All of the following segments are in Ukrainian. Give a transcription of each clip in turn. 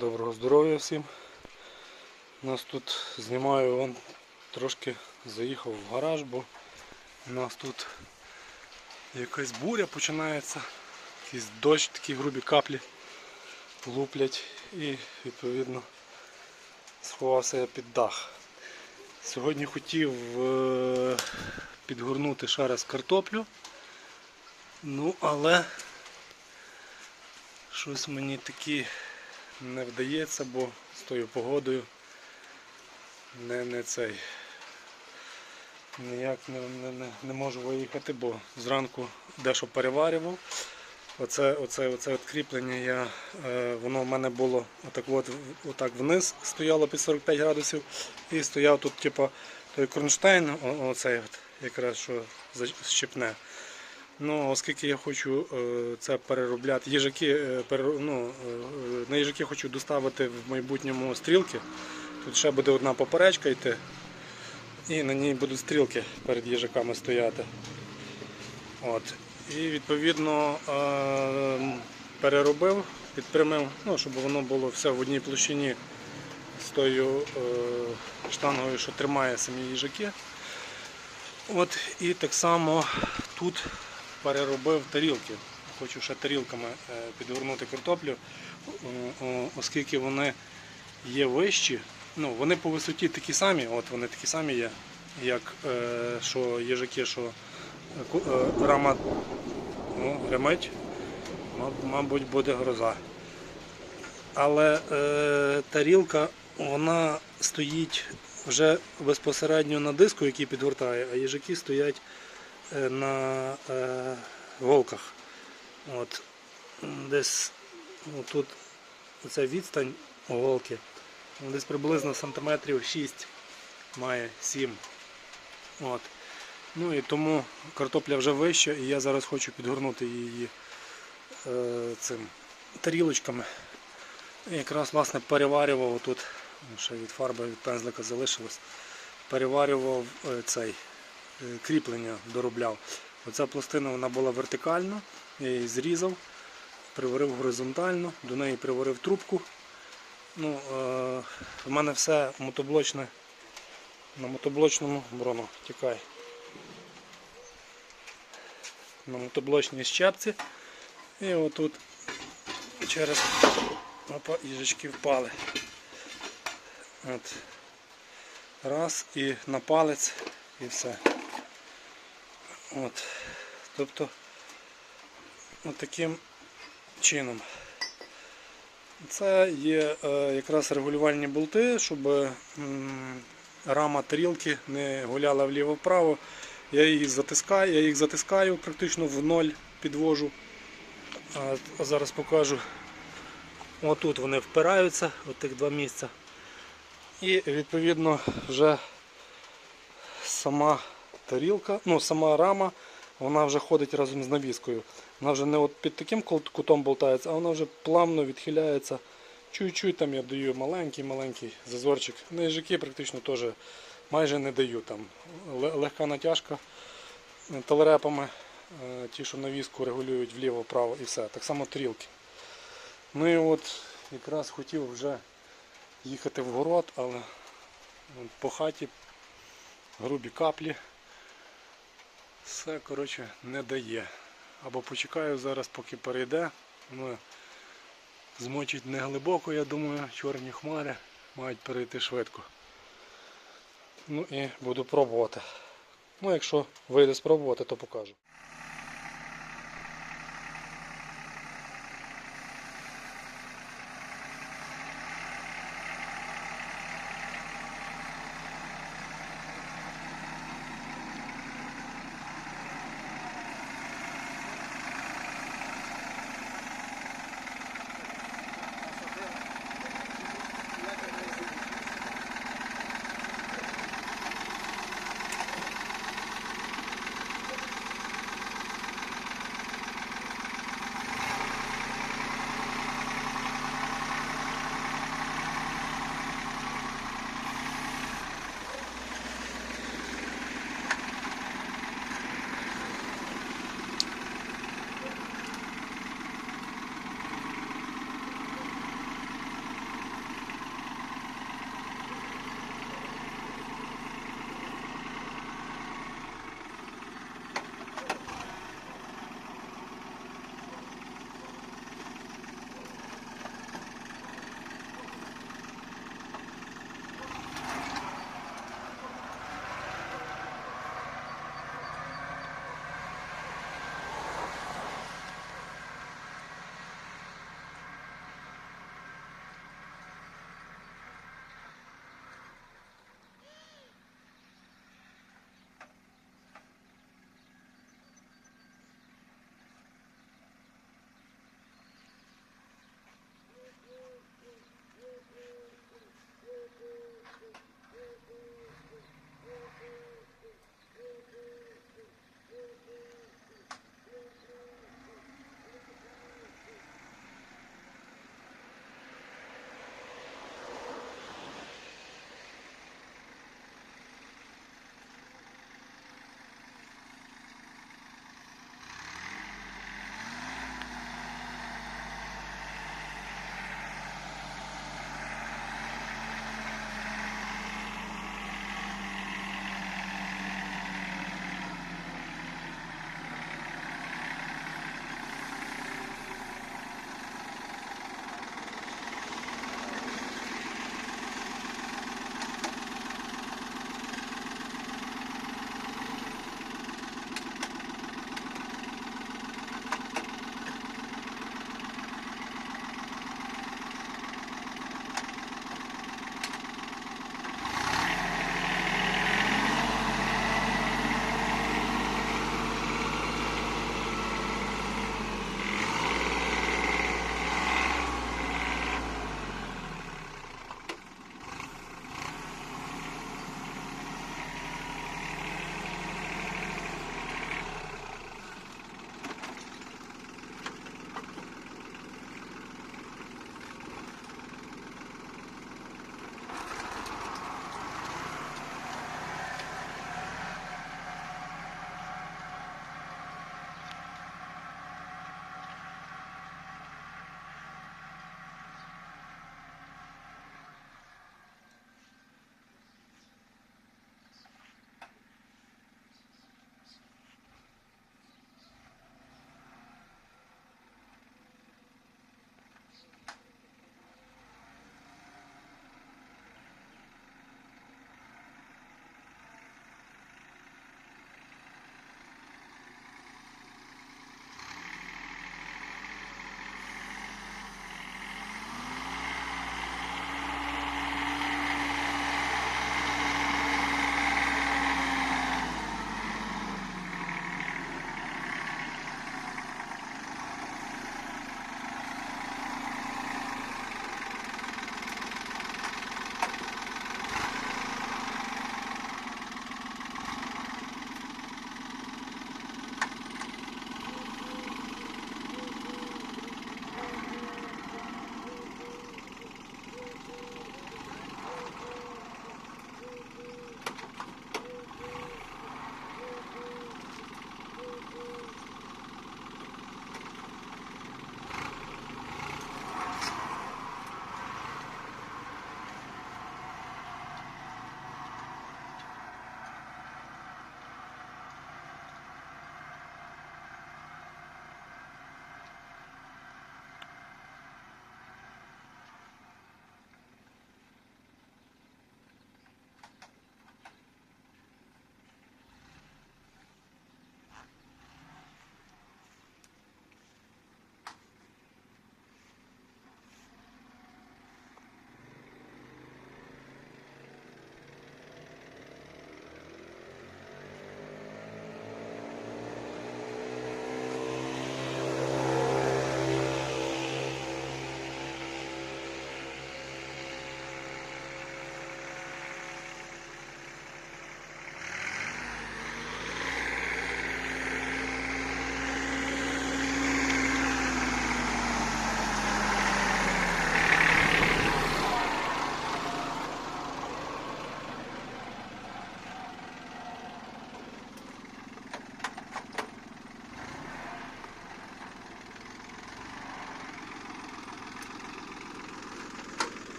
Доброго здоров'я всім. У нас тут знімаю вон трошки заїхав в гараж, бо у нас тут якась буря починається, якийсь дощ, такі грубі каплі луплять і відповідно сховався я під дах. Сьогодні хотів е, підгорнути ще раз картоплю. Ну, але щось мені такі не вдається, бо з тою погодою не, не цей. Ніяк не, не, не, можу виїхати, бо зранку дещо переварював. Оце, оце, оце от кріплення я, е, воно в мене було отак, от, отак вниз, стояло під 45 градусів і стояв тут, типу, той кронштейн, оцей от, якраз що защипне. Ну, оскільки я хочу е, це переробляти, їжаки, е, ну, е, на їжаки хочу доставити в майбутньому стрілки. Тут ще буде одна поперечка йти. І на ній будуть стрілки перед їжаками стояти. От. І відповідно переробив, підпрямив, ну, щоб воно було все в одній площині з тою штангою, що тримає самі їжаки. От, і так само тут переробив тарілки. Хочу ще тарілками е, підгорнути картоплю, о- о- оскільки вони є вищі. Ну, вони по висоті такі самі, от вони такі самі є, як е, що їжаки, що е, е, рама ну, гримить, мабуть, буде гроза. Але е, тарілка вона стоїть вже безпосередньо на диску, який підгортає, а їжаки стоять е, на е, голках. От. Десь ну, тут оця відстань голки. ну, Десь приблизно сантиметрів 6 має 7. От. Ну і тому картопля вже вища і я зараз хочу підгорнути її е, цим тарілочками. Якраз власне переварював тут, ще від фарби від пензлика залишилось, переварював е, цей е, кріплення, доробляв. Оця пластина вона була вертикальна, я її зрізав, приварив горизонтально, до неї приварив трубку. Ну, е, в мене все мотоблочне на мотоблочному брону тікай. На мотоблочній щепці. І отут через опа, їжачки впали. От. Раз і на палець і все. От. Тобто от таким чином. Це є е, якраз регулювальні болти, щоб рама тарілки не гуляла вліво-вправо. Я я їх затискаю практично в ноль підвожу. А, зараз покажу. Отут вони впираються, от тих два місця. І відповідно вже сама тарілка, ну сама рама, вона вже ходить разом з навіскою. Вона вже не от під таким кутом болтається, а вона вже плавно відхиляється. Чуть-чуть там я даю маленький-маленький зазорчик. На їжаки практично теж майже не даю там. Легка натяжка телерепами, е, ті, що навіску регулюють вліво-вправо і все. Так само тарілки. Ну і от якраз хотів вже їхати в город, але по хаті грубі каплі. Все, коротше, не дає. Або почекаю зараз, поки перейде. Воно змочить не глибоко, я думаю, чорні хмари мають перейти швидко. Ну і буду пробувати. Ну, якщо вийде спробувати, то покажу.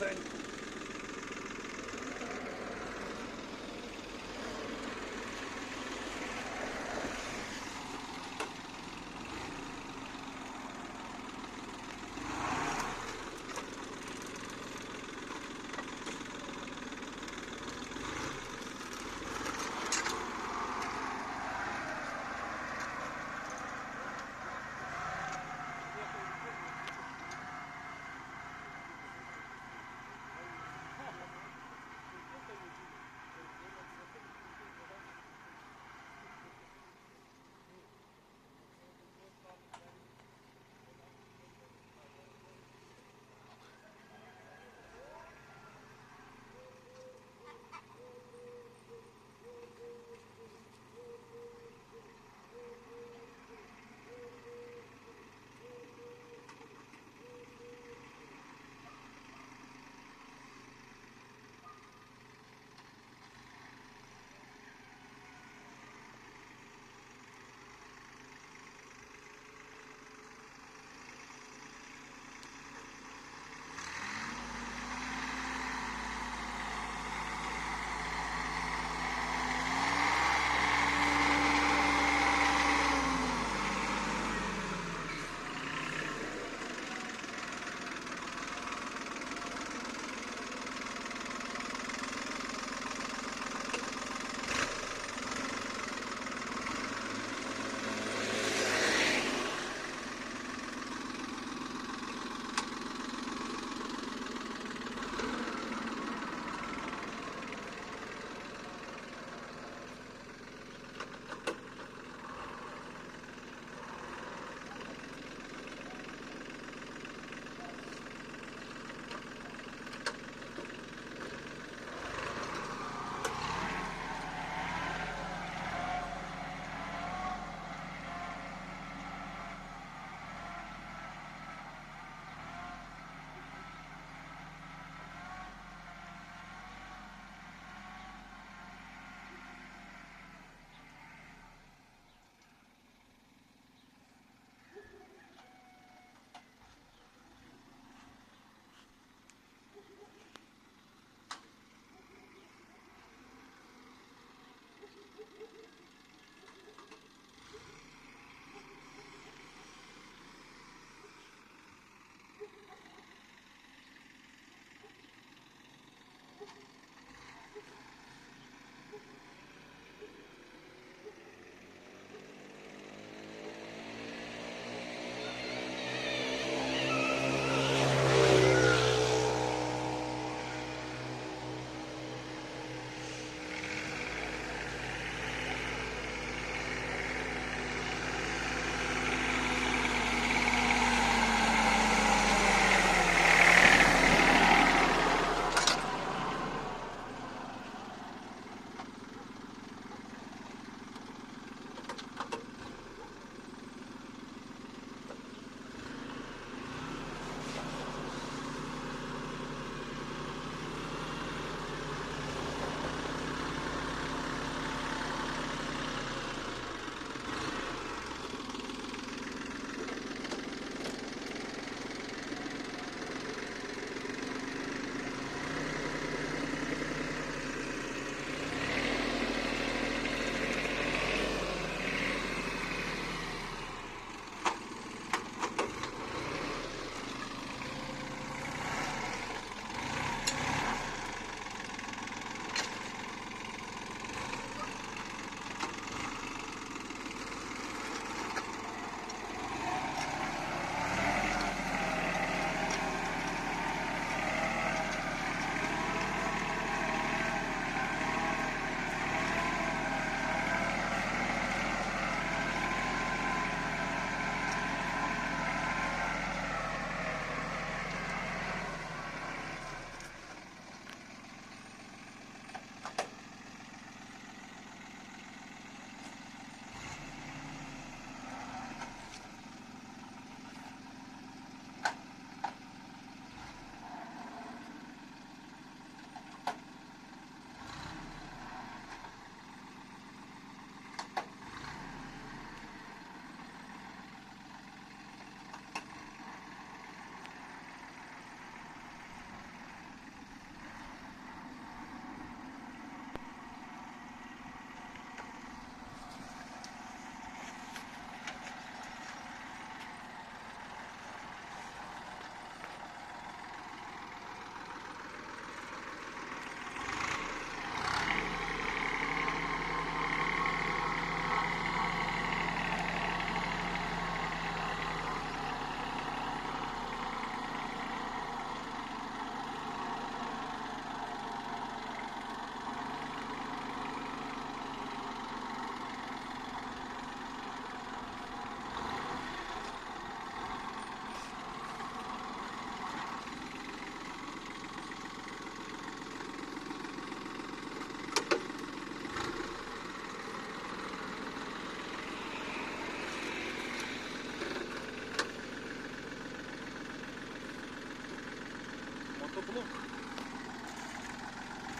sein.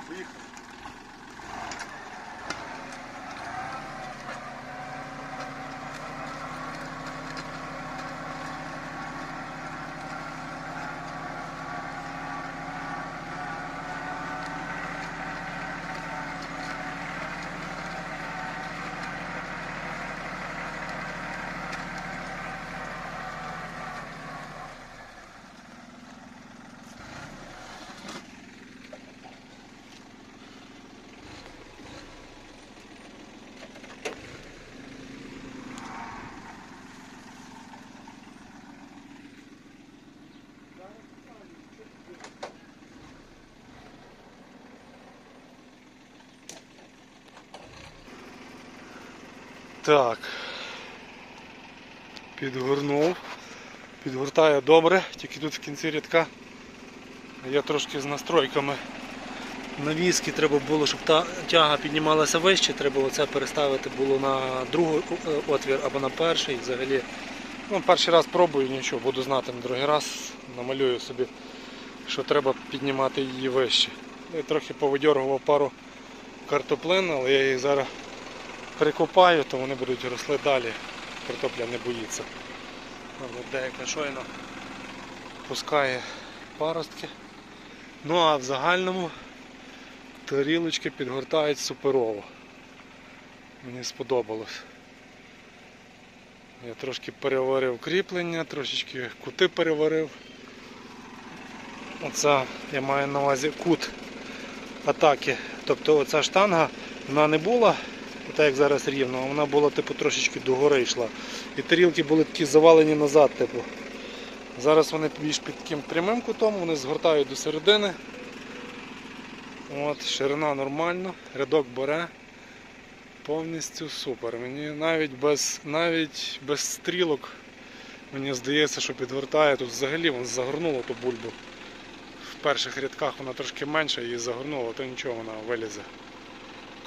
Поїхали. Так. Підгорнув. Підгортає добре, тільки тут в кінці рядка є трошки з настройками. Навіски треба було, щоб та тяга піднімалася вище, треба оце переставити було на другий е, отвір або на перший взагалі. Ну, перший раз пробую, нічого, буду знати на другий раз, намалюю собі, що треба піднімати її вище. Я трохи повидьоргував пару картоплин, але я їх зараз прикопаю, то вони будуть росли далі. Картопля не боїться. Деяка щойно пускає паростки. Ну а в загальному тарілочки підгортають суперово. Мені сподобалось. Я трошки переварив кріплення, трошечки кути переварив. Оце я маю на увазі кут атаки. Тобто оця штанга вона не була, так як зараз рівно, вона була типу трошечки догори йшла. І тарілки були такі завалені назад, типу. Зараз вони більш під таким прямим кутом, вони згортають до середини. От, ширина нормальна, рядок бере. Повністю супер. Мені навіть без, навіть без стрілок мені здається, що підгортає. Тут взагалі вон загорнуло ту бульбу. В перших рядках вона трошки менша, її загорнуло, то нічого вона вилізе.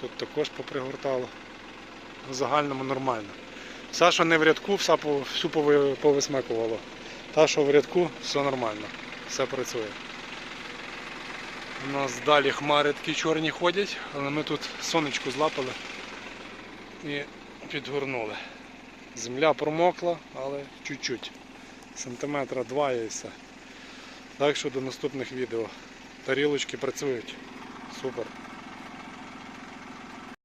Тут також попригортало. В загальному нормально. Все, що не в рядку, всю пови- повисмикувало. Та, що в рядку, все нормально. Все працює. У нас далі хмари такі чорні ходять, але ми тут сонечко злапали і підгорнули. Земля промокла, але чуть-чуть. Сантиметра два і все. Так що до наступних відео. Тарілочки працюють. Супер.